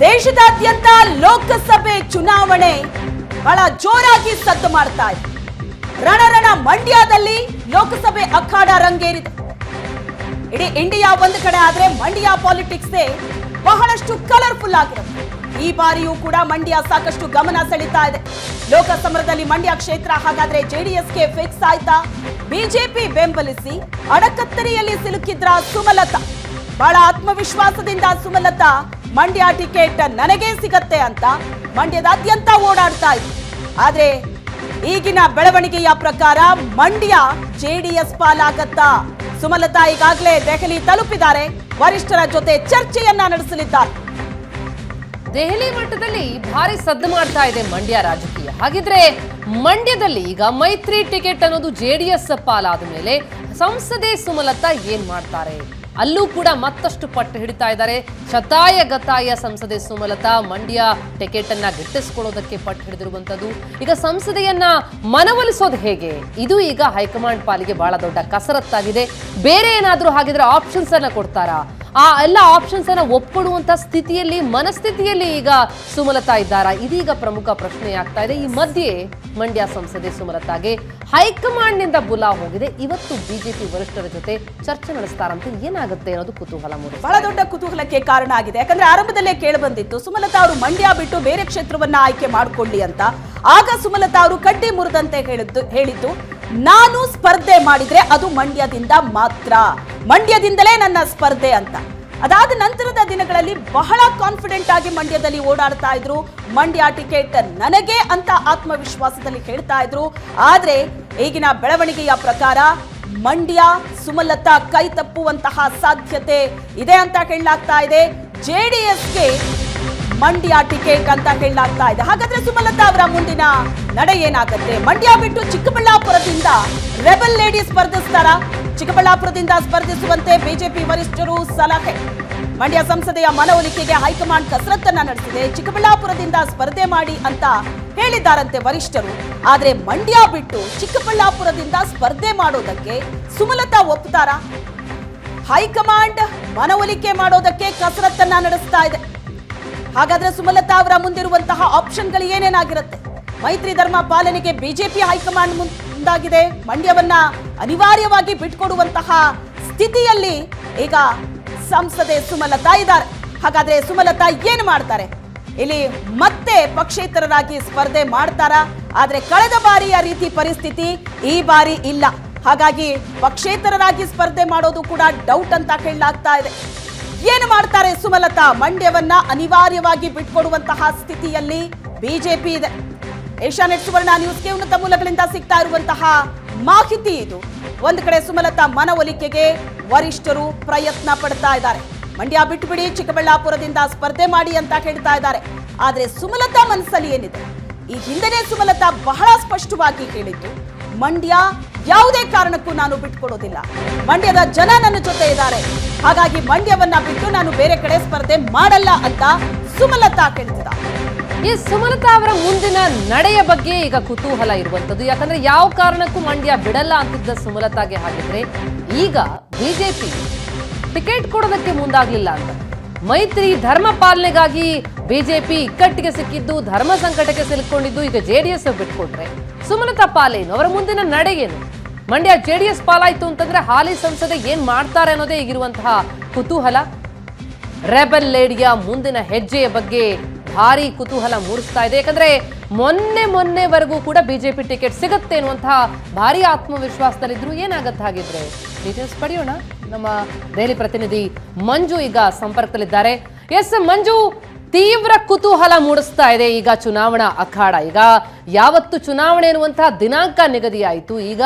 ದೇಶದಾದ್ಯಂತ ಲೋಕಸಭೆ ಚುನಾವಣೆ ಬಹಳ ಜೋರಾಗಿ ಸದ್ದು ಮಾಡ್ತಾ ಇದೆ. ರಣರಣ ಮಂಡ್ಯದಲ್ಲಿ ಲೋಕಸಭೆ ಅಖಾಡ ರಂಗೇರಿದೆ. ಇಡೀ ಇಂಡಿಯಾ ಒಂದು ಕಡೆ ಆದ್ರೆ ಮಂಡ್ಯ ಪಾಲಿಟಿಕ್ಸ್ ಬಹಳಷ್ಟು ಕಲರ್ಫುಲ್ ಆಗಿರುತ್ತೆ. ಈ ಬಾರಿಯೂ ಕೂಡ ಮಂಡ್ಯ ಸಾಕಷ್ಟು ಗಮನ ಸೆಳೀತಾ ಇದೆ. ಲೋಕಸಮರದಲ್ಲಿ ಮಂಡ್ಯ ಕ್ಷೇತ್ರ ಹಾಗಾದ್ರೆ ಜೆಡಿಎಸ್ಗೆ ಫಿಕ್ಸ್ ಆಯ್ತಾ? ಬಿಜೆಪಿ ಬೆಂಬಲಿಸಿ ಅಡಕತ್ತರಿಯಲ್ಲಿ ಸಿಲುಕಿದ್ರ ಸುಮಲತಾ? ಬಹಳ ಆತ್ಮವಿಶ್ವಾಸದಿಂದ ಸುಮಲತಾ, ಮಂಡ್ಯ ಟಿಕೆಟ್ ನನಗೇ ಸಿಗತ್ತೆ ಅಂತ ಮಂಡ್ಯದಾದ್ಯಂತ ಓಡಾಡ್ತಾ ಇದ್ರು ಆದ್ರೆ ಈಗಿನ ಬೆಳವಣಿಗೆಯ ಪ್ರಕಾರ ಮಂಡ್ಯ ಜೆಡಿಎಸ್ ಪಾಲಾಗತ್ತಾ? ಸುಮಲತಾ ಈಗಾಗಲೇ ದೆಹಲಿ ತಲುಪಿದ್ದಾರೆ. ವರಿಷ್ಠರ ಜೊತೆ ಚರ್ಚೆಯನ್ನ ನಡೆಸಲಿದ್ದಾರೆ. ದೆಹಲಿ ಮಟ್ಟದಲ್ಲಿ ಭಾರಿ ಸದ್ದು ಮಾಡ್ತಾ ಇದೆ ಮಂಡ್ಯ ರಾಜಕೀಯ. ಹಾಗಿದ್ರೆ ಮಂಡ್ಯದಲ್ಲಿ ಈಗ ಮೈತ್ರಿ ಟಿಕೆಟ್ ಅನ್ನೋದು ಜೆಡಿಎಸ್ ಪಾಲಾದ ಮೇಲೆ ಸಂಸದೆ ಸುಮಲತಾ ಏನ್ ಮಾಡ್ತಾರೆ? ಅಲ್ಲೂ ಕೂಡ ಮತ್ತಷ್ಟು ಪಟ್ಟು ಹಿಡಿತಾ ಇದ್ದಾರೆ. ಶತಾಯ ಗತಾಯ ಸಂಸದೆ ಸುಮಲತಾ ಮಂಡ್ಯ ಟಿಕೆಟ್ ಅನ್ನ ಗಿಟ್ಟಿಸ್ಕೊಳ್ಳೋದಕ್ಕೆ ಪಟ್ಟು ಹಿಡಿದಿರುವಂತದ್ದು ಈಗ ಸಂಸದೆಯನ್ನ ಮನವೊಲಿಸೋದು ಹೇಗೆ? ಇದು ಈಗ ಹೈಕಮಾಂಡ್ ಪಾಲಿಗೆ ಬಹಳ ದೊಡ್ಡ ಕಸರತ್ತಾಗಿದೆ. ಬೇರೆ ಏನಾದರೂ ಹಾಗಿದ್ರೆ ಆಪ್ಷನ್ಸ್ ಅನ್ನ ಕೊಡ್ತಾರಾ? ಆ ಎಲ್ಲ ಆಪ್ಷನ್ಸ್ ಅನ್ನ ಒಪ್ಪಿಡುವಂತ ಸ್ಥಿತಿಯಲ್ಲಿ ಮನಸ್ಥಿತಿಯಲ್ಲಿ ಈಗ ಸುಮಲತಾ ಇದ್ದಾರಾ? ಇದೀಗ ಪ್ರಮುಖ ಪ್ರಶ್ನೆ ಆಗ್ತಾ ಇದೆ. ಈ ಮಧ್ಯೆ ಮಂಡ್ಯ ಸಂಸದೆ ಸುಮಲತಾಗೆ ಹೈಕಮಾಂಡ್ನಿಂದ ಬುಲಾ ಹೋಗಿದೆ. ಇವತ್ತು ಬಿಜೆಪಿ ವರಿಷ್ಠರ ಜೊತೆ ಚರ್ಚೆ ನಡೆಸ್ತಾರಂತೆ. ಏನಾಗುತ್ತೆ ಅನ್ನೋದು ಕುತೂಹಲ ಮೂಡಿದೆ ಬಹಳ ದೊಡ್ಡ ಕುತೂಹಲಕ್ಕೆ ಕಾರಣ ಆಗಿದೆ. ಯಾಕಂದ್ರೆ ಆರಂಭದಲ್ಲೇ ಕೇಳಿ ಬಂದಿತ್ತು ಸುಮಲತಾ ಅವರು ಮಂಡ್ಯ ಬಿಟ್ಟು ಬೇರೆ ಕ್ಷೇತ್ರವನ್ನ ಆಯ್ಕೆ ಮಾಡಿಕೊಳ್ಳಿ ಅಂತ. ಆಗ ಸುಮಲತಾ ಅವರು ಕಡ್ಡಿ ಮುರಿದಂತೆ ಹೇಳಿದ್ದು ಹೇಳಿದ್ದು ನಾನು ಸ್ಪರ್ಧೆ ಮಾಡಿದ್ರೆ ಅದು ಮಂಡ್ಯದಿಂದ ಮಾತ್ರ. ಮಂಡ್ಯದಿಂದಲೇ ನನ್ನ ಸ್ಪರ್ಧೆ ಅಂತ. ಅದಾದ ನಂತರದ ದಿನಗಳಲ್ಲಿ ಬಹಳ ಕಾನ್ಫಿಡೆಂಟ್ ಆಗಿ ಮಂಡ್ಯದಲ್ಲಿ ಓಡಾಡ್ತಾ ಇದ್ರು. ಮಂಡ್ಯ ಟಿಕೆಟ್ ನನಗೆ ಅಂತ ಆತ್ಮವಿಶ್ವಾಸದಲ್ಲಿ ಹೇಳ್ತಾ ಇದ್ರು. ಆದ್ರೆ ಈಗಿನ ಬೆಳವಣಿಗೆಯ ಪ್ರಕಾರ ಮಂಡ್ಯ ಸುಮಲತಾ ಕೈ ತಪ್ಪುವಂತಹ ಸಾಧ್ಯತೆ ಇದೆ ಅಂತ ಕೇಳಲಾಗ್ತಾ ಇದೆ. ಜೆಡಿಎಸ್ಗೆ ಮಂಡ್ಯ ಟಿಕೆಟ್ ಅಂತ ಹೇಳಲಾಗ್ತಾ ಇದೆ. ಹಾಗಾದ್ರೆ ಸುಮಲತಾ ಅವರ ಮುಂದಿನ ನಡೆ ಏನಾಗುತ್ತೆ? ಮಂಡ್ಯ ಬಿಟ್ಟು ಚಿಕ್ಕಬಳ್ಳಾಪುರದಿಂದ ರೆಬಲ್ ಲೇಡಿ ಸ್ಪರ್ಧಿಸ್ತಾರ. ಚಿಕ್ಕಬಳ್ಳಾಪುರದಿಂದ ಸ್ಪರ್ಧಿಸುವಂತೆ ಬಿಜೆಪಿ ವರಿಷ್ಠರು ಸಲಹೆ. ಮಂಡ್ಯ ಸಂಸದೆಯ ಮನವೊಲಿಕೆಗೆ ಹೈಕಮಾಂಡ್ ಕಸರತ್ತನ್ನ ನಡೆಸಿದೆ. ಚಿಕ್ಕಬಳ್ಳಾಪುರದಿಂದ ಸ್ಪರ್ಧೆ ಮಾಡಿ ಅಂತ ಹೇಳಿದ್ದಾರಂತೆ ವರಿಷ್ಠರು. ಆದ್ರೆ ಮಂಡ್ಯ ಬಿಟ್ಟು ಚಿಕ್ಕಬಳ್ಳಾಪುರದಿಂದ ಸ್ಪರ್ಧೆ ಮಾಡೋದಕ್ಕೆ ಸುಮಲತಾ ಒಪ್ತಾರ? ಹೈಕಮಾಂಡ್ ಮನವೊಲಿಕೆ ಮಾಡೋದಕ್ಕೆ ಕಸರತ್ತನ್ನ ನಡೆಸ್ತಾ ಇದೆ. ಹಾಗಾದ್ರೆ ಸುಮಲತಾ ಅವರ ಮುಂದಿರುವಂತಹ ಆಪ್ಷನ್ಗಳು ಏನೇನಾಗಿರುತ್ತೆ? ಮೈತ್ರಿ ಧರ್ಮ ಪಾಲನೆಗೆ ಬಿಜೆಪಿ ಹೈಕಮಾಂಡ್ ಮುಂದಾಗಿದೆ. ಮಂಡ್ಯವನ್ನ ಅನಿವಾರ್ಯವಾಗಿ ಬಿಟ್ಕೊಡುವಂತಹ ಸ್ಥಿತಿಯಲ್ಲಿ ಈಗ ಸಂಸದೆ ಸುಮಲತಾ ಇದ್ದಾರೆ. ಹಾಗಾದ್ರೆ ಸುಮಲತಾ ಏನು ಮಾಡ್ತಾರೆ? ಇಲ್ಲಿ ಮತ್ತೆ ಪಕ್ಷೇತರರಾಗಿ ಸ್ಪರ್ಧೆ ಮಾಡ್ತಾರಾ? ಆದ್ರೆ ಕಳೆದ ಬಾರಿಯ ರೀತಿ ಪರಿಸ್ಥಿತಿ ಈ ಬಾರಿ ಇಲ್ಲ. ಹಾಗಾಗಿ ಪಕ್ಷೇತರರಾಗಿ ಸ್ಪರ್ಧೆ ಮಾಡೋದು ಕೂಡ ಡೌಟ್ ಅಂತ ಕೇಳಲಾಗ್ತಾ ಇದೆ. ಏನು ಮಾಡ್ತಾರೆ ಸುಮಲತಾ? ಮಂಡ್ಯವನ್ನ ಅನಿವಾರ್ಯವಾಗಿ ಬಿಟ್ಕೊಡುವಂತಹ ಸ್ಥಿತಿಯಲ್ಲಿ ಬಿಜೆಪಿ ಇದೆ. ಏಷ್ಯಾನೆಟ್ ಸುವರ್ಣ ನ್ಯೂಸ್ಗೆ ಉನ್ನತ ಮೂಲಗಳಿಂದ ಸಿಗ್ತಾ ಇರುವಂತಹ ಮಾಹಿತಿ ಇದು. ಒಂದು ಕಡೆ ಸುಮಲತಾ ಮನವೊಲಿಕೆಗೆ ವರಿಷ್ಠರು ಪ್ರಯತ್ನ ಪಡ್ತಾ ಇದ್ದಾರೆ. ಮಂಡ್ಯ ಬಿಟ್ಬಿಡಿ, ಚಿಕ್ಕಬಳ್ಳಾಪುರದಿಂದ ಸ್ಪರ್ಧೆ ಮಾಡಿ ಅಂತ ಹೇಳ್ತಾ ಇದ್ದಾರೆ. ಆದರೆ ಸುಮಲತಾ ಮನಸ್ಸಲ್ಲಿ ಏನಿದೆ? ಈ ಹಿಂದೆನೇ ಸುಮಲತಾ ಬಹಳ ಸ್ಪಷ್ಟವಾಗಿ ಹೇಳಿದ್ದು ಮಂಡ್ಯ ಯಾವುದೇ ಕಾರಣಕ್ಕೂ ನಾನು ಬಿಟ್ಕೊಡೋದಿಲ್ಲ ಮಂಡ್ಯದ ಜನ ನನ್ನ ಜೊತೆ ಇದ್ದಾರೆ. ಹಾಗಾಗಿ ಮಂಡ್ಯವನ್ನ ಬಿಟ್ಟು ನಾನು ಬೇರೆ ಕಡೆ ಸ್ಪರ್ಧೆ ಮಾಡಲ್ಲ ಅಂತ ಸುಮಲತಾ ಕೇಳಿದ ಈ ಸುಮಲತಾ ಅವರ ಮುಂದಿನ ನಡೆಯ ಬಗ್ಗೆ ಈಗ ಕುತೂಹಲ ಇರುವಂತದ್ದು ಯಾಕಂದ್ರೆ ಯಾವ ಕಾರಣಕ್ಕೂ ಮಂಡ್ಯ ಬಿಡಲ್ಲ ಅಂತಿದ್ದ ಸುಮಲತಾಗೆ ಹಾಗಿದ್ರೆ ಈಗ ಬಿಜೆಪಿ ಟಿಕೆಟ್ ಕೊಡೋದಕ್ಕೆ ಮುಂದಾಗ್ಲಿಲ್ಲ ಅಂತ. ಮೈತ್ರಿ ಧರ್ಮ ಪಾಲನೆಗಾಗಿ ಬಿಜೆಪಿ ಇಕ್ಕಟ್ಟಿಗೆ ಸಿಕ್ಕಿದ್ದು, ಧರ್ಮ ಸಂಕಟಕ್ಕೆ ಸಿಲುಕೊಂಡಿದ್ದು, ಈಗ ಜೆಡಿಎಸ್ ಬಿಟ್ಕೊಟ್ರೆ. ಸುಮಲತಾ ಪಾಲೇನು, ಅವರ ಮುಂದಿನ ನಡೆಗೇನು? ಮಂಡ್ಯ ಜೆಡಿಎಸ್ ಪಾಲಾಯಿತು ಅಂತಂದ್ರೆ ಹಾಲಿ ಸಂಸದೆ ಏನ್ ಮಾಡ್ತಾರೆ ಅನ್ನೋದೇ ಈಗಿರುವಂತಹ ಕುತೂಹಲ. ರೆಬಲ್ ಲೇಡಿಯ ಮುಂದಿನ ಹೆಜ್ಜೆಯ ಬಗ್ಗೆ ಭಾರಿ ಕುತೂಹಲ ಮೂಡಿಸ್ತಾ ಇದೆ. ಯಾಕಂದ್ರೆ ಮೊನ್ನೆ ಮೊನ್ನೆವರೆಗೂ ಕೂಡ ಬಿಜೆಪಿ ಟಿಕೆಟ್ ಸಿಗುತ್ತೆ ಅನ್ನುವಂತಹ ಭಾರಿ ಆತ್ಮವಿಶ್ವಾಸದಲ್ಲಿದ್ರು. ಏನಾಗತ್ತೆ ಹಾಗಿದ್ರೆ? ಡೀಟೇಲ್ಸ್ ಪಡೆಯೋಣ. ನಮ್ಮ ದೆಹಲಿ ಪ್ರತಿನಿಧಿ ಮಂಜು ಈಗ ಸಂಪರ್ಕದಲ್ಲಿದ್ದಾರೆ. ಎಸ್, ಮಂಜು ತೀವ್ರ ಕುತೂಹಲ ಮೂಡಿಸ್ತಾ ಇದೆ. ಈಗ ಚುನಾವಣಾ ಅಖಾಡ. ಈಗ ಯಾವತ್ತು ಚುನಾವಣೆ ಎನ್ನುವಂತಹ ದಿನಾಂಕ ನಿಗದಿಯಾಯಿತು. ಈಗ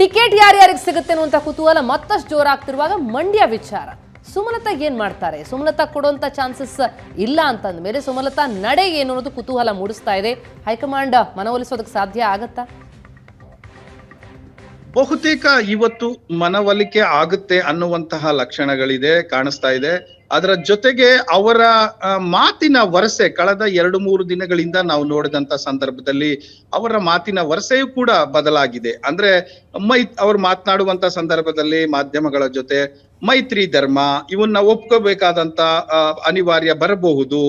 ಟಿಕೆಟ್ ಯಾರ್ಯಾರಿಗೆ ಸಿಗುತ್ತೆ ಅನ್ನುವಂಥ ಕುತೂಹಲ ಮತ್ತಷ್ಟು ಜೋರಾಗ್ತಿರುವಾಗ ಮಂಡ್ಯ ವಿಚಾರ. ಸುಮಲತಾ ಏನ್ ಮಾಡ್ತಾರೆ? ಸುಮಲತಾ ಕೊಡುವಂಥ ಚಾನ್ಸಸ್ ಇಲ್ಲ ಅಂತಂದ ಮೇಲೆ ಸುಮಲತಾ ನಡೆ ಏನು ಅನ್ನೋದು ಕುತೂಹಲ ಮೂಡಿಸ್ತಾ ಇದೆ. ಹೈಕಮಾಂಡ್ ಮನವೊಲಿಸೋದಕ್ಕೆ ಸಾಧ್ಯ ಆಗತ್ತಾ? ಬಹುತೇಕ ಇವತ್ತು ಮನವೊಲಿಕೆ ಆಗುತ್ತೆ ಅನ್ನುವಂತಹ ಲಕ್ಷಣಗಳಿದೆ, ಕಾಣಿಸ್ತಾ ಇದೆ. ಅದರ ಜೊತೆಗೆ ಅವರ ಮಾತಿನ ವರಸೆ ಕಳೆದ ಎರಡು ಮೂರು ದಿನಗಳಿಂದ ನಾವು ನೋಡಿದಂತ ಸಂದರ್ಭದಲ್ಲಿ ಅವರ ಮಾತಿನ ವರಸೆಯೂ ಕೂಡ ಬದಲಾಗಿದೆ. ಅಂದ್ರೆ ಮೈ, ಅವ್ರು ಮಾತನಾಡುವಂತ ಸಂದರ್ಭದಲ್ಲಿ ಮಾಧ್ಯಮಗಳ ಜೊತೆ ಮೈತ್ರಿ ಧರ್ಮ, ಇವನ್ನ ಒಪ್ಕೋಬೇಕಾದಂತ ಅನಿವಾರ್ಯ ಬರಬಹುದು,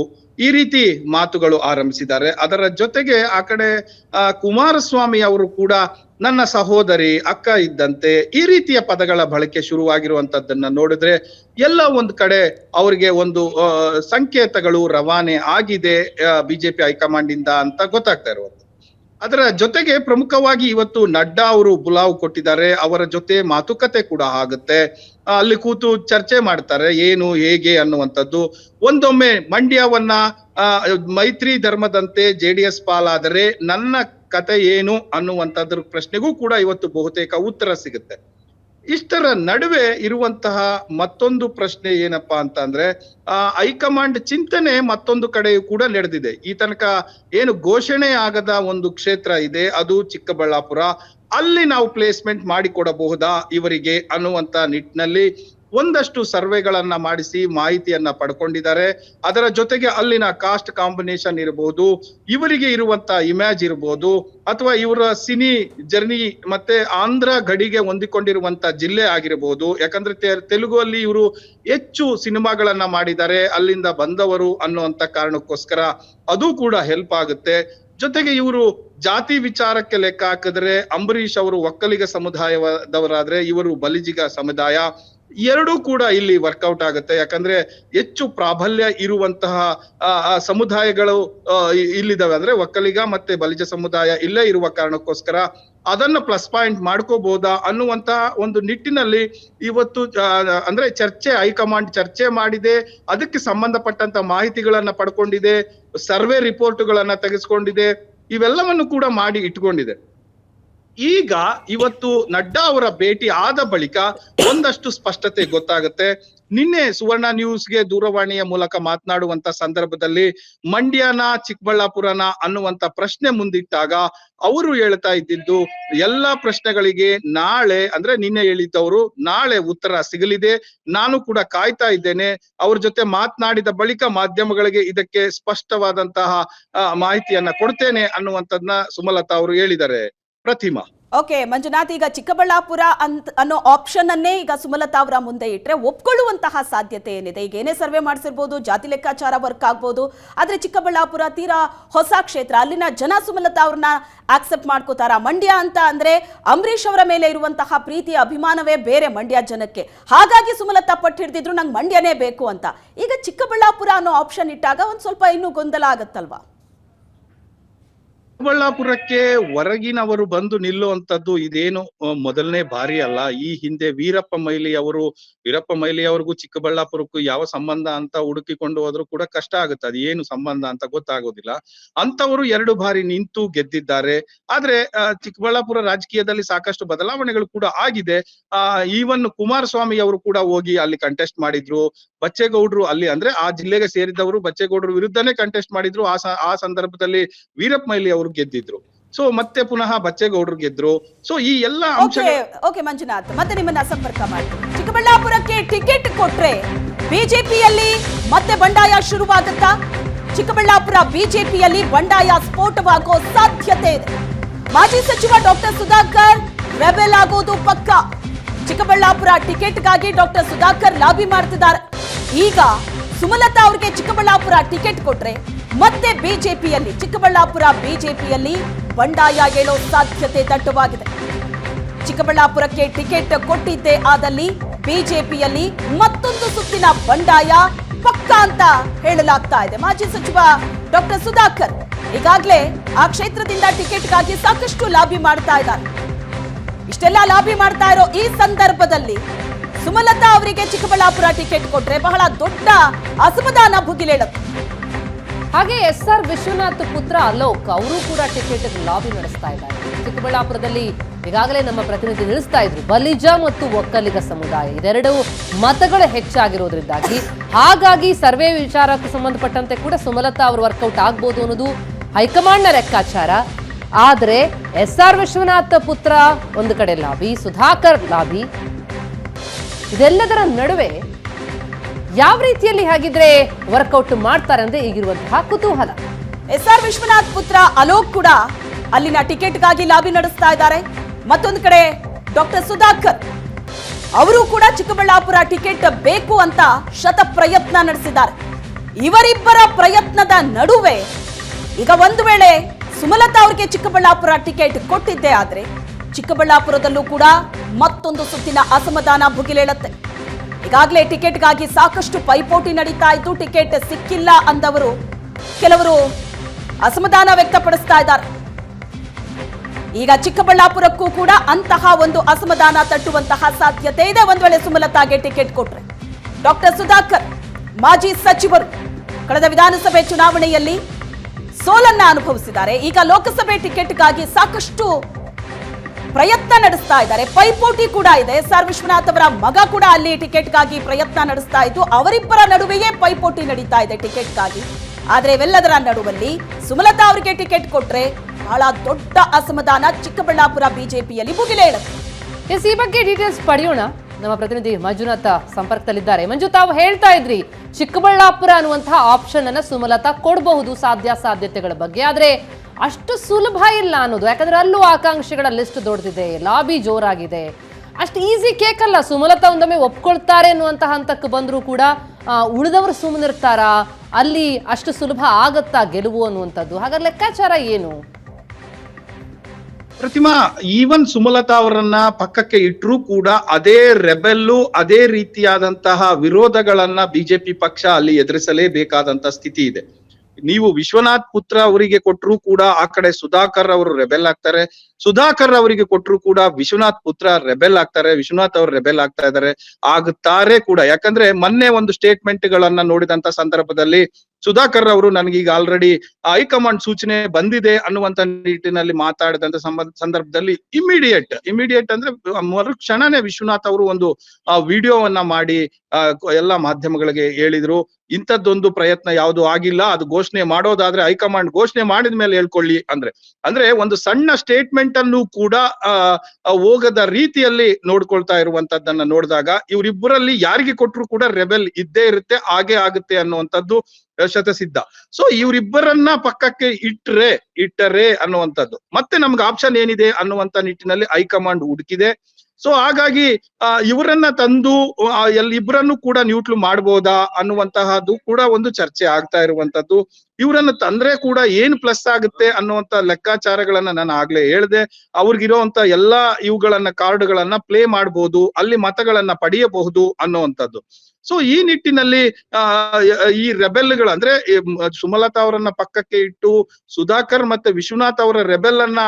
ಈ ರೀತಿ ಮಾತುಗಳು ಆರಂಭಿಸಿದ್ದಾರೆ. ಅದರ ಜೊತೆಗೆ ಆ ಕಡೆ ಕುಮಾರಸ್ವಾಮಿ ಅವರು ಕೂಡ ನನ್ನ ಸಹೋದರಿ, ಅಕ್ಕ ಇದ್ದಂತೆ ಈ ರೀತಿಯ ಪದಗಳ ಬಳಕೆ ಶುರುವಾಗಿರುವಂತದ್ದನ್ನ ನೋಡಿದ್ರೆ ಎಲ್ಲ ಒಂದು ಕಡೆ ಅವರಿಗೆ ಒಂದು ಸಂಕೇತಗಳು ರವಾನೆ ಆಗಿದೆ ಬಿಜೆಪಿ ಹೈಕಮಾಂಡ್ ಇಂದ ಅಂತ ಗೊತ್ತಾಗ್ತಾ ಇರುವಂತ ಅದರ ಜೊತೆಗೆ ಪ್ರಮುಖವಾಗಿ ಇವತ್ತು ನಡ್ಡಾ ಅವರು ಬುಲಾವ್ ಕೊಟ್ಟಿದ್ದಾರೆ, ಅವರ ಜೊತೆ ಮಾತುಕತೆ ಕೂಡ ಆಗುತ್ತೆ. ಅಲ್ಲಿ ಕೂತು ಚರ್ಚೆ ಮಾಡ್ತಾರೆ, ಏನು, ಹೇಗೆ ಅನ್ನುವಂಥದ್ದು. ಒಂದೊಮ್ಮೆ ಮಂಡ್ಯವನ್ನ ಮೈತ್ರಿ ಧರ್ಮದಂತೆ ಜೆ ಡಿ ಎಸ್ ಪಾಲಾದರೆ ನನ್ನ ಕತೆ ಏನು ಅನ್ನುವಂಥದ್ರ ಪ್ರಶ್ನೆಗೂ ಕೂಡ ಇವತ್ತು ಬಹುತೇಕ ಉತ್ತರ ಸಿಗುತ್ತೆ. ಇಷ್ಟರ ನಡುವೆ ಇರುವಂತಹ ಮತ್ತೊಂದು ಪ್ರಶ್ನೆ ಏನಪ್ಪಾ ಅಂತ ಅಂದ್ರೆ ಆ, ಹೈಕಮಾಂಡ್ ಚಿಂತನೆ ಮತ್ತೊಂದು ಕಡೆಯೂ ಕೂಡ ನಡೆದಿದೆ. ಈ ತನಕ ಏನು ಘೋಷಣೆ ಆಗದ ಒಂದು ಕ್ಷೇತ್ರ ಇದೆ, ಅದು ಚಿಕ್ಕಬಳ್ಳಾಪುರ. ಅಲ್ಲಿ ನಾವು ಪ್ಲೇಸ್ಮೆಂಟ್ ಮಾಡಿಕೊಡಬಹುದಾ ಇವರಿಗೆ ಅನ್ನುವಂತ ನಿಟ್ಟಿನಲ್ಲಿ ಒಂದಷ್ಟು ಸರ್ವೆಗಳನ್ನ ಮಾಡಿಸಿ ಮಾಹಿತಿಯನ್ನ ಪಡ್ಕೊಂಡಿದ್ದಾರೆ. ಅದರ ಜೊತೆಗೆ ಅಲ್ಲಿನ ಕಾಸ್ಟ್ ಕಾಂಬಿನೇಷನ್ ಇರಬಹುದು ಇವರಿಗೆ ಇರುವಂತ ಇಮೇಜ್ ಇರಬಹುದು ಅಥವಾ ಇವರ ಸಿನಿ ಜರ್ನಿ ಮತ್ತೆ ಆಂಧ್ರ ಗಡಿಗೆ ಹೊಂದಿಕೊಂಡಿರುವಂತ ಜಿಲ್ಲೆ ಆಗಿರಬಹುದು ಯಾಕಂದ್ರೆ ತೆಲುಗು ಅಲ್ಲಿ ಇವರು ಹೆಚ್ಚು ಸಿನಿಮಾಗಳನ್ನ ಮಾಡಿದ್ದಾರೆ, ಅಲ್ಲಿಂದ ಬಂದವರು ಅನ್ನುವಂತ ಕಾರಣಕ್ಕೋಸ್ಕರ ಅದು ಕೂಡ ಹೆಲ್ಪ್ ಆಗುತ್ತೆ. ಜೊತೆಗೆ ಇವರು ಜಾತಿ ವಿಚಾರಕ್ಕೆ ಲೆಕ್ಕ ಹಾಕಿದ್ರೆ ಅಂಬರೀಷ್ ಅವರು ಒಕ್ಕಲಿಗ ಸಮುದಾಯದವರಾದ್ರೆ ಇವರು ಬಲಿಜಿಗ ಸಮುದಾಯ. ಎರಡೂ ಕೂಡ ಇಲ್ಲಿ ವರ್ಕೌಟ್ ಆಗುತ್ತೆ. ಯಾಕಂದ್ರೆ ಹೆಚ್ಚು ಪ್ರಾಬಲ್ಯ ಇರುವಂತಹ ಸಮುದಾಯಗಳು ಇಲ್ಲಿದ್ದಾವೆ. ಅಂದ್ರೆ ಒಕ್ಕಲಿಗ ಮತ್ತೆ ಬಲಿಜ ಸಮುದಾಯ ಇಲ್ಲೇ ಇರುವ ಕಾರಣಕ್ಕೋಸ್ಕರ ಅದನ್ನು ಪ್ಲಸ್ ಪಾಯಿಂಟ್ ಮಾಡ್ಕೋಬಹುದಾ ಅನ್ನುವಂತಹ ಒಂದು ನಿಟ್ಟಿನಲ್ಲಿ ಇವತ್ತು ಅಂದ್ರೆ ಚರ್ಚೆ, ಹೈಕಮಾಂಡ್ ಚರ್ಚೆ ಮಾಡಿದೆ. ಅದಕ್ಕೆ ಸಂಬಂಧಪಟ್ಟಂತ ಮಾಹಿತಿಗಳನ್ನ ಪಡ್ಕೊಂಡಿದೆ. ಸರ್ವೆ ರಿಪೋರ್ಟ್ಗಳನ್ನ ತೆಗೆಸ್ಕೊಂಡಿದೆ. ಇವೆಲ್ಲವನ್ನು ಕೂಡ ಮಾಡಿ ಇಟ್ಕೊಂಡಿದೆ. ಈಗ ಇವತ್ತು ನಡ್ಡಾ ಅವರ ಭೇಟಿ ಆದ ಬಳಿಕ ಒಂದಷ್ಟು ಸ್ಪಷ್ಟತೆ ಗೊತ್ತಾಗುತ್ತೆ. ನಿನ್ನೆ ಸುವರ್ಣ ನ್ಯೂಸ್ಗೆ ದೂರವಾಣಿಯ ಮೂಲಕ ಮಾತನಾಡುವಂತ ಸಂದರ್ಭದಲ್ಲಿ ಮಂಡ್ಯನ, ಚಿಕ್ಕಬಳ್ಳಾಪುರನ ಅನ್ನುವಂತ ಪ್ರಶ್ನೆ ಮುಂದಿಟ್ಟಾಗ ಅವರು ಹೇಳ್ತಾ ಇದ್ದಿದ್ದು, ಎಲ್ಲಾ ಪ್ರಶ್ನೆಗಳಿಗೆ ನಾಳೆ, ಅಂದ್ರೆ ನಿನ್ನೆ ಹೇಳಿದ್ದವರು ನಾಳೆ ಉತ್ತರ ಸಿಗಲಿದೆ. ನಾನು ಕೂಡ ಕಾಯ್ತಾ ಇದ್ದೇನೆ. ಅವ್ರ ಜೊತೆ ಮಾತನಾಡಿದ ಬಳಿಕ ಮಾಧ್ಯಮಗಳಿಗೆ ಇದಕ್ಕೆ ಸ್ಪಷ್ಟವಾದಂತಹ ಮಾಹಿತಿಯನ್ನ ಕೊಡ್ತೇನೆ ಅನ್ನುವಂಥದ್ನ ಸುಮಲತಾ ಅವರು ಹೇಳಿದ್ದಾರೆ. ಪ್ರತಿಮಾ. ಓಕೆ ಮಂಜುನಾಥ್, ಈಗ ಚಿಕ್ಕಬಳ್ಳಾಪುರ ಅಂತ ಅನ್ನೋ ಆಪ್ಷನ್ ಅನ್ನೇ ಈಗ ಸುಮಲತಾ ಅವರ ಮುಂದೆ ಇಟ್ಟರೆ ಒಪ್ಕೊಳ್ಳುವಂತಹ ಸಾಧ್ಯತೆ ಏನಿದೆ? ಈಗ ಏನೇ ಸರ್ವೆ ಮಾಡಿಸಿರ್ಬೋದು, ಜಾತಿ ಲೆಕ್ಕಾಚಾರ ವರ್ಕ್ ಆಗ್ಬೋದು, ಆದರೆ ಚಿಕ್ಕಬಳ್ಳಾಪುರ ತೀರಾ ಹೊಸ ಕ್ಷೇತ್ರ. ಅಲ್ಲಿನ ಜನ ಸುಮಲತಾ ಅವ್ರನ್ನ ಆಕ್ಸೆಪ್ಟ್ ಮಾಡ್ಕೋತಾರ? ಮಂಡ್ಯ ಅಂತ ಅಂದ್ರೆ ಅಂಬರೀಷ್ ಅವರ ಮೇಲೆ ಇರುವಂತಹ ಪ್ರೀತಿಯ ಅಭಿಮಾನವೇ ಬೇರೆ ಮಂಡ್ಯ ಜನಕ್ಕೆ. ಹಾಗಾಗಿ ಸುಮಲತಾ ಪಟ್ಟು ಹಿಡಿದಿದ್ರು ನಂಗೆ ಮಂಡ್ಯನೇ ಬೇಕು ಅಂತ. ಈಗ ಚಿಕ್ಕಬಳ್ಳಾಪುರ ಅನ್ನೋ ಆಪ್ಷನ್ ಇಟ್ಟಾಗ ಒಂದು ಸ್ವಲ್ಪ ಇನ್ನೂ ಗೊಂದಲ ಆಗತ್ತಲ್ವಾ? ಚಿಕ್ಕಬಳ್ಳಾಪುರಕ್ಕೆ ಹೊರಗಿನವರು ಬಂದು ನಿಲ್ಲುವಂತದ್ದು ಇದೇನು ಮೊದಲನೇ ಬಾರಿ ಅಲ್ಲ. ಈ ಹಿಂದೆ ವೀರಪ್ಪ ಮೈಲಿ ಅವರು ವೀರಪ್ಪ ಮೈಲಿ ಅವ್ರಿಗೂ ಚಿಕ್ಕಬಳ್ಳಾಪುರಕ್ಕೂ ಯಾವ ಸಂಬಂಧ ಅಂತ ಹುಡುಕಿಕೊಂಡು ಹೋದ್ರು ಕೂಡ ಕಷ್ಟ ಆಗುತ್ತೆ. ಅದು ಏನು ಸಂಬಂಧ ಅಂತ ಗೊತ್ತಾಗೋದಿಲ್ಲ. ಅಂತವರು ಎರಡು ಬಾರಿ ನಿಂತು ಗೆದ್ದಿದ್ದಾರೆ. ಆದ್ರೆ ಚಿಕ್ಕಬಳ್ಳಾಪುರ ರಾಜಕೀಯದಲ್ಲಿ ಸಾಕಷ್ಟು ಬದಲಾವಣೆಗಳು ಕೂಡ ಆಗಿದೆ. ಆ, ಈವನ್ ಕುಮಾರಸ್ವಾಮಿ ಅವರು ಕೂಡ ಹೋಗಿ ಅಲ್ಲಿ ಕಂಟೆಸ್ಟ್ ಮಾಡಿದ್ರು. ಬಚ್ಚೇಗೌಡರು ಅಲ್ಲಿ ಅಂದ್ರೆ ಆ ಜಿಲ್ಲೆಗೆ ಸೇರಿದವರು ಬಚ್ಚೇಗೌಡರು ವಿರುದ್ಧನೇ ಕಂಟೆಸ್ಟ್ ಮಾಡಿದ್ರು. ಆ ಆ ಸಂದರ್ಭದಲ್ಲಿ ವೀರಪ್ಪ ಮೈಲಿ ಅವರು ಗೆದ್ದಿದ್ರು. ಸೊ ಮತ್ತೆ ಪುನಃ ಬಚ್ಚೇಗೌಡರು ಗೆದ್ರು. ಸೊ ಈ ಎಲ್ಲ ಓಕೆ ಮಂಜುನಾಥ್ ಮತ್ತೆ ನಿಮ್ಮನ್ನ ಸಂಪರ್ಕ ಮಾಡಿ. ಚಿಕ್ಕಬಳ್ಳಾಪುರಕ್ಕೆ ಟಿಕೆಟ್ ಕೊಟ್ರೆ ಬಿಜೆಪಿಯಲ್ಲಿ ಮತ್ತೆ ಬಂಡಾಯ ಶುರುವಾಗುತ್ತ? ಚಿಕ್ಕಬಳ್ಳಾಪುರ ಬಿಜೆಪಿಯಲ್ಲಿ ಬಂಡಾಯ ಸ್ಫೋಟವಾಗೋ ಸಾಧ್ಯತೆ ಇದೆ. ಮಾಜಿ ಸಚಿವ ಡಾಕ್ಟರ್ ಸುಧಾಕರ್ ರೆಬೆಲ್ ಆಗೋದು ಪಕ್ಕ. ಚಿಕ್ಕಬಳ್ಳಾಪುರ ಟಿಕೆಟ್ಗಾಗಿ ಡಾಕ್ಟರ್ ಸುಧಾಕರ್ ಲಾಬಿ ಮಾಡ್ತಿದ್ದಾರೆ. ಈಗ ಸುಮಲತಾ ಅವರಿಗೆ ಚಿಕ್ಕಬಳ್ಳಾಪುರ ಟಿಕೆಟ್ ಕೊಟ್ರೆ ಮತ್ತೆ ಬಿಜೆಪಿಯಲ್ಲಿ, ಚಿಕ್ಕಬಳ್ಳಾಪುರ ಬಿಜೆಪಿಯಲ್ಲಿ ಬಂಡಾಯ ಏಳೋ ಸಾಧ್ಯತೆ ದಟ್ಟವಾಗಿದೆ. ಚಿಕ್ಕಬಳ್ಳಾಪುರಕ್ಕೆ ಟಿಕೆಟ್ ಕೊಟ್ಟಿದ್ದೇ ಆದಲ್ಲಿ ಬಿಜೆಪಿಯಲ್ಲಿ ಮತ್ತೊಂದು ಸುತ್ತಿನ ಬಂಡಾಯ ಪಕ್ಕ ಅಂತ ಹೇಳಲಾಗ್ತಾ ಇದೆ. ಮಾಜಿ ಸಚಿವ ಡಾಕ್ಟರ್ ಸುಧಾಕರ್ ಈಗಾಗಲೇ ಆ ಕ್ಷೇತ್ರದಿಂದ ಟಿಕೆಟ್ಗಾಗಿ ಸಾಕಷ್ಟು ಲಾಬಿ ಮಾಡ್ತಾ ಇದ್ದಾರೆ. ಇಷ್ಟೆಲ್ಲ ಲಾಬಿ ಮಾಡ್ತಾ ಇರೋ ಈ ಸಂದರ್ಭದಲ್ಲಿ ಸುಮಲತಾ ಅವರಿಗೆ ಚಿಕ್ಕಬಳ್ಳಾಪುರ ಟಿಕೆಟ್ ಕೊಟ್ರೆ ಬಹಳ ದೊಡ್ಡ ಅಸಮಾಧಾನ ಭುಗಿಲೇಳುತ್ತೆ. ಹಾಗೆ ಎಸ್ ಆರ್ ವಿಶ್ವನಾಥ್ ಪುತ್ರ ಅಲೋಕ್, ಅವರು ಕೂಡ ಟಿಕೆಟ್ ಲಾಬಿ ನಡೆಸ್ತಾ ಇದ್ದಾರೆ. ಚಿಕ್ಕಬಳ್ಳಾಪುರದಲ್ಲಿ ಈಗಾಗಲೇ ನಮ್ಮ ಪ್ರತಿನಿಧಿ ತಿಳಿಸ್ತಾ ಇದ್ರು. ಬಲಿಜ ಮತ್ತು ಒಕ್ಕಲಿಗ ಸಮುದಾಯ, ಇದೆರಡು ಮತಗಳು ಹೆಚ್ಚಾಗಿರೋದ್ರಿಂದಾಗಿ ಹಾಗಾಗಿ ಸರ್ವೆ ವಿಚಾರಕ್ಕೆ ಸಂಬಂಧಪಟ್ಟಂತೆ ಕೂಡ ಸುಮಲತಾ ಅವರು ವರ್ಕೌಟ್ ಆಗ್ಬೋದು ಅನ್ನೋದು ಹೈಕಮಾಂಡ್ನ ಲೆಕ್ಕಾಚಾರ. ಆದರೆ ಎಸ್ ಆರ್ ವಿಶ್ವನಾಥ್ ಪುತ್ರ ಒಂದು ಕಡೆ ಲಾಬಿ, ಸುಧಾಕರ್ ಲಾಬಿ. ಇದೆಲ್ಲದರ ನಡುವೆ ಯಾವ ರೀತಿಯಲ್ಲಿ ಹಾಗಿದ್ರೆ ವರ್ಕೌಟ್ ಮಾಡ್ತಾರೆ ಅಂದ್ರೆ ಈಗಿರುವಂತಹ ಕುತೂಹಲ. ಎಸ್ ಆರ್ ವಿಶ್ವನಾಥ್ ಪುತ್ರ ಅಲೋಕ್ ಕೂಡ ಅಲ್ಲಿನ ಟಿಕೆಟ್ಗಾಗಿ ಲಾಬಿ ನಡೆಸ್ತಾ ಇದ್ದಾರೆ. ಮತ್ತೊಂದು ಕಡೆ ಡಾಕ್ಟರ್ ಸುಧಾಕರ್ ಅವರು ಕೂಡ ಚಿಕ್ಕಬಳ್ಳಾಪುರ ಟಿಕೆಟ್ ಬೇಕು ಅಂತ ಶತ ಪ್ರಯತ್ನ ನಡೆಸಿದ್ದಾರೆ. ಇವರಿಬ್ಬರ ಪ್ರಯತ್ನದ ನಡುವೆ ಈಗ ಒಂದು ವೇಳೆ ಸುಮಲತಾ ಅವರಿಗೆ ಚಿಕ್ಕಬಳ್ಳಾಪುರ ಟಿಕೆಟ್ ಕೊಟ್ಟಿದ್ದೆ ಆದರೆ ಚಿಕ್ಕಬಳ್ಳಾಪುರದಲ್ಲೂ ಕೂಡ ಮತ್ತೊಂದು ಸುತ್ತಿನ ಅಸಮಾಧಾನ ಭುಗಿಲೇಳುತ್ತೆ. ಈಗಾಗಲೇ ಟಿಕೆಟ್ಗಾಗಿ ಸಾಕಷ್ಟು ಪೈಪೋಟಿ ನಡೀತಾ ಇದ್ದು ಟಿಕೆಟ್ ಸಿಕ್ಕಿಲ್ಲ ಅಂದವರು ಕೆಲವರು ಅಸಮಾಧಾನ ವ್ಯಕ್ತಪಡಿಸ್ತಾ ಇದ್ದಾರೆ. ಈಗ ಚಿಕ್ಕಬಳ್ಳಾಪುರಕ್ಕೂ ಕೂಡ ಅಂತಹ ಒಂದು ಅಸಮಾಧಾನ ತಟ್ಟುವಂತಹ ಸಾಧ್ಯತೆ ಇದೆ. ಒಂದು ವೇಳೆ ಸುಮಲತಾಗೆ ಟಿಕೆಟ್ ಕೊಟ್ರೆ. ಡಾಕ್ಟರ್ ಸುಧಾಕರ್, ಮಾಜಿ ಸಚಿವರು ಕಳೆದ ವಿಧಾನಸಭೆ ಚುನಾವಣೆಯಲ್ಲಿ ಸೋಲನ್ನ ಅನುಭವಿಸಿದ್ದಾರೆ. ಈಗ ಲೋಕಸಭೆ ಟಿಕೆಟ್ಗಾಗಿ ಸಾಕಷ್ಟು ಪ್ರಯತ್ನ ನಡೆಸ್ತಾ ಇದ್ದಾರೆ. ಪೈಪೋಟಿ ಕೂಡ ಇದೆ. ಎಸ್ ಆರ್ ವಿಶ್ವನಾಥ್ ಅವರ ಮಗ ಕೂಡ ಅಲ್ಲಿ ಟಿಕೆಟ್ಗಾಗಿ ಪ್ರಯತ್ನ ನಡೆಸ್ತಾ ಇದ್ದು, ಅವರಿಬ್ಬರ ನಡುವೆಯೇ ಪೈಪೋಟಿ ನಡೀತಾ ಇದೆ ಟಿಕೆಟ್ಗಾಗಿ. ಆದರೆ ಇವೆಲ್ಲದರ ನಡುವಲ್ಲಿ ಸುಮಲತಾ ಅವರಿಗೆ ಟಿಕೆಟ್ ಕೊಟ್ರೆ ಬಹಳ ದೊಡ್ಡ ಅಸಮಾಧಾನ ಚಿಕ್ಕಬಳ್ಳಾಪುರ ಬಿಜೆಪಿಯಲ್ಲಿ ಮುಗಿಲೇಳುತ್ತೆ ಈ ಬಗ್ಗೆ ಡೀಟೇಲ್ಸ್ ಪಡೆಯೋಣ. ನಮ್ಮ ಪ್ರತಿನಿಧಿ ಮಂಜುನಾಥ ಸಂಪರ್ಕದಲ್ಲಿದ್ದಾರೆ. ಮಂಜು ತಾವು ಹೇಳ್ತಾ ಇದ್ರಿ, ಚಿಕ್ಕಬಳ್ಳಾಪುರ ಅನ್ನುವಂತಹ ಆಪ್ಷನ್ ಅನ್ನ ಸುಮಲತಾ ಕೊಡಬಹುದು ಸಾಧ್ಯ ಸಾಧ್ಯತೆಗಳ ಬಗ್ಗೆ. ಆದ್ರೆ ಅಷ್ಟು ಸುಲಭ ಇಲ್ಲ ಅನ್ನೋದು. ಯಾಕಂದ್ರೆ ಅಲ್ಲೂ ಆಕಾಂಕ್ಷೆಗಳ ಲಿಸ್ಟ್ ದೊಡ್ಡದಿದೆ ಲಾಬಿ ಜೋರಾಗಿದೆ. ಅಷ್ಟು ಈಸಿ ಕೇಕ್ ಅಲ್ಲ. ಸುಮಲತಾ ಒಂದೊಮ್ಮೆ ಒಪ್ಕೊಳ್ತಾರೆ ಅನ್ನುವಂಥ ಹಂತಕ್ಕೆ ಬಂದರೂ ಕೂಡ ಉಳಿದವರು ಸುಮ್ಮನಿರ್ತಾರಾ ಅಲ್ಲಿ ಅಷ್ಟು ಸುಲಭ ಆಗತ್ತಾ ಗೆಲುವು ಅನ್ನುವಂಥದ್ದು? ಹಾಗಾದ್ರೆ ಲೆಕ್ಕಾಚಾರ ಏನು? ಪ್ರತಿಮಾ ಈವನ್ ಸುಮಲತಾ ಅವರನ್ನ ಪಕ್ಕಕ್ಕೆ ಇಟ್ಟರೂ ಕೂಡ ಅದೇ ರೆಬೆಲ್ಲು, ಅದೇ ರೀತಿಯಾದಂತಹ ವಿರೋಧಗಳನ್ನ ಬಿಜೆಪಿ ಪಕ್ಷ ಅಲ್ಲಿ ಎದುರಿಸಲೇಬೇಕಾದಂತ ಸ್ಥಿತಿ ಇದೆ. ನೀವು ವಿಶ್ವನಾಥ್ ಪುತ್ರ ಅವರಿಗೆ ಕೊಟ್ಟರು ಕೂಡ ಆ ಕಡೆ ಸುಧಾಕರ್ ಅವರು ರೆಬೆಲ್ ಆಗ್ತಾರೆ. ಸುಧಾಕರ್ ಅವರಿಗೆ ಕೊಟ್ಟರು ಕೂಡ ವಿಶ್ವನಾಥ್ ಪುತ್ರ ರೆಬೆಲ್ ಆಗ್ತಾರೆ. ವಿಶ್ವನಾಥ್ ಅವರು ರೆಬೆಲ್ ಆಗ್ತಾ ಇದ್ದಾರೆ. ಆಗುತ್ತಾರೆ ಕೂಡ. ಯಾಕಂದ್ರೆ ಮೊನ್ನೆ ಒಂದು ಸ್ಟೇಟ್ಮೆಂಟ್ ಗಳನ್ನ ನೋಡಿದಂತ ಸಂದರ್ಭದಲ್ಲಿ ಸುಧಾಕರ್ ಅವರು ನನಗೀಗ ಆಲ್ರೆಡಿ ಹೈಕಮಾಂಡ್ ಸೂಚನೆ ಬಂದಿದೆ ಅನ್ನುವಂತ ನಿಟ್ಟಿನಲ್ಲಿ ಮಾತಾಡಿದಂತ ಸಂದರ್ಭದಲ್ಲಿ ಇಮಿಡಿಯೇಟ್ ಇಮಿಡಿಯೇಟ್ ಅಂದ್ರೆ ಮರುಕ್ಷಣನೇ ವಿಶ್ವನಾಥ್ ಅವರು ಒಂದು ವಿಡಿಯೋವನ್ನ ಮಾಡಿ ಎಲ್ಲ ಮಾಧ್ಯಮಗಳಿಗೆ ಹೇಳಿದ್ರು. ಇಂಥದ್ದೊಂದು ಪ್ರಯತ್ನ ಯಾವುದು ಆಗಿಲ್ಲ ಅದು ಘೋಷಣೆ ಮಾಡೋದಾದ್ರೆ ಹೈಕಮಾಂಡ್ ಘೋಷಣೆ ಮಾಡಿದ ಮೇಲೆ ಹೇಳ್ಕೊಳ್ಳಿ ಅಂದ್ರೆ. ಅಂದ್ರೆ ಒಂದು ಸಣ್ಣ ಸ್ಟೇಟ್ಮೆಂಟ್ ಅನ್ನು ಕೂಡ ಆ ಆ, ಹೋಗದ ರೀತಿಯಲ್ಲಿ ನೋಡ್ಕೊಳ್ತಾ ಇರುವಂತದ್ದನ್ನ ನೋಡಿದಾಗ ಇವರಿಬ್ಬರಲ್ಲಿ ಯಾರಿಗೆ ಕೊಟ್ಟರು ಕೂಡ ರೆಬೆಲ್ ಇದ್ದೇ ಇರುತ್ತೆ ಹಾಗೆ ಆಗುತ್ತೆ ಅನ್ನುವಂಥದ್ದು ಶತಸಿದ್ಧ ಸೊ ಇವರಿಬ್ಬರನ್ನ ಪಕ್ಕಕ್ಕೆ ಇಟ್ರೆ, ಇಟ್ಟರೆ ಅನ್ನುವಂಥದ್ದು. ಮತ್ತೆ ನಮ್ಗೆ ಆಪ್ಷನ್ ಏನಿದೆ ಅನ್ನುವಂತ ನಿಟ್ಟಿನಲ್ಲಿ ಹೈಕಮಾಂಡ್ ಹುಡುಕಿದೆ. ಸೊ ಹಾಗಾಗಿ ಇವರನ್ನ ತಂದು ಇಬ್ಬರನ್ನು ಕೂಡ ನ್ಯೂಟ್ಲು ಮಾಡ್ಬೋದಾ ಅನ್ನುವಂತಹದ್ದು ಕೂಡ ಒಂದು ಚರ್ಚೆ ಆಗ್ತಾ ಇರುವಂತದ್ದು ಇವರನ್ನ ತಂದ್ರೆ ಕೂಡ ಏನ್ ಪ್ಲಸ್ ಆಗುತ್ತೆ ಅನ್ನುವಂತ ಲೆಕ್ಕಾಚಾರಗಳನ್ನ ನಾನು ಆಗ್ಲೇ ಹೇಳಿದೆ. ಅವ್ರಿಗಿರೋಂತ ಎಲ್ಲಾ ಇವುಗಳನ್ನ ಕಾರ್ಡ್ಗಳನ್ನ ಪ್ಲೇ ಮಾಡ್ಬೋದು, ಅಲ್ಲಿ ಮತಗಳನ್ನ ಪಡೆಯಬಹುದು ಅನ್ನುವಂಥದ್ದು. ಸೊ ಈ ನಿಟ್ಟಿನಲ್ಲಿ ಈ ರೆಬೆಲ್ಗಳು, ಅಂದ್ರೆ ಸುಮಲತಾ ಅವರನ್ನ ಪಕ್ಕಕ್ಕೆ ಇಟ್ಟು, ಸುಧಾಕರ್ ಮತ್ತೆ ವಿಶ್ವನಾಥ್ ಅವರ ರೆಬೆಲ್ ಅನ್ನ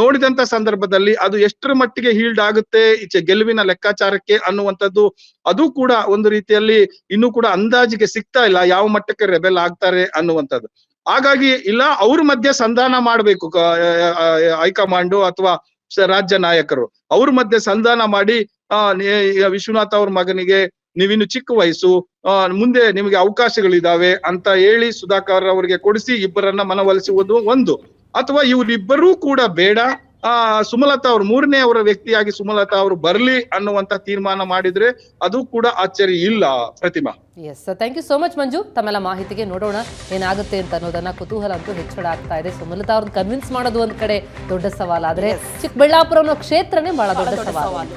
ನೋಡಿದಂತ ಸಂದರ್ಭದಲ್ಲಿ ಅದು ಎಷ್ಟರ ಮಟ್ಟಿಗೆ ಹೀಲ್ಡ್ ಆಗುತ್ತೆ, ಈಚೆ ಗೆಲುವಿನ ಲೆಕ್ಕಾಚಾರಕ್ಕೆ ಅನ್ನುವಂಥದ್ದು, ಅದು ಕೂಡ ಒಂದು ರೀತಿಯಲ್ಲಿ ಇನ್ನೂ ಕೂಡ ಅಂದಾಜಿಗೆ ಸಿಗ್ತಾ ಇಲ್ಲ, ಯಾವ ಮಟ್ಟಕ್ಕೆ ರೆಬೆಲ್ ಆಗ್ತಾರೆ ಅನ್ನುವಂಥದ್ದು. ಹಾಗಾಗಿ, ಇಲ್ಲ, ಅವ್ರ ಮಧ್ಯೆ ಸಂಧಾನ ಮಾಡ್ಬೇಕು ಹೈಕಮಾಂಡ್ ಅಥವಾ ರಾಜ್ಯ ನಾಯಕರು. ಅವ್ರ ಮಧ್ಯೆ ಸಂಧಾನ ಮಾಡಿ ವಿಶ್ವನಾಥ್ ಅವ್ರ ಮಗನಿಗೆ ನೀವಿನ್ನು ಚಿಕ್ಕ ವಯಸ್ಸು ಆ, ಮುಂದೆ ನಿಮಗೆ ಅವಕಾಶಗಳಿದಾವೆ ಅಂತ ಹೇಳಿ ಸುಧಾಕರ್ ಅವರಿಗೆ ಕೊಡಿಸಿ ಇಬ್ಬರನ್ನ ಮನವೊಲಿಸುವುದು ಒಂದು. ಅಥವಾ ಇವರಿಬ್ಬರೂ ಕೂಡ ಬೇಡ. ಆ ಸುಮಲತಾ ಅವರು ಮೂರನೇ ಅವರ ವ್ಯಕ್ತಿಯಾಗಿ ಸುಮಲತಾ ಅವರು ಬರ್ಲಿ ಅನ್ನುವಂತ ತೀರ್ಮಾನ ಮಾಡಿದ್ರೆ ಅದು ಕೂಡ ಆಶ್ಚರ್ಯ ಇಲ್ಲ Pratima. Yes thank you so much Manju. ತಮ್ಮೆಲ್ಲ ಮಾಹಿತಿಗೆ ನೋಡೋಣ ಏನಾಗುತ್ತೆ ಅಂತ ಅನ್ನೋದನ್ನ ಕುತೂಹಲ ಅಂತೂ ಹೆಚ್ಚಳ ಆಗ್ತಾ ಇದೆ. ಸುಮಲತಾ ಅವ್ರನ್ನ ಕನ್ವಿನ್ಸ್ ಮಾಡೋದು ಒಂದ್ ಕಡೆ ದೊಡ್ಡ ಸವಾಲ್. ಆದ್ರೆ ಚಿಕ್ಕಬಳ್ಳಾಪುರ ಅನ್ನೋ ಕ್ಷೇತ್ರನೇ ಬಹಳ ದೊಡ್ಡ ಸವಾಲು.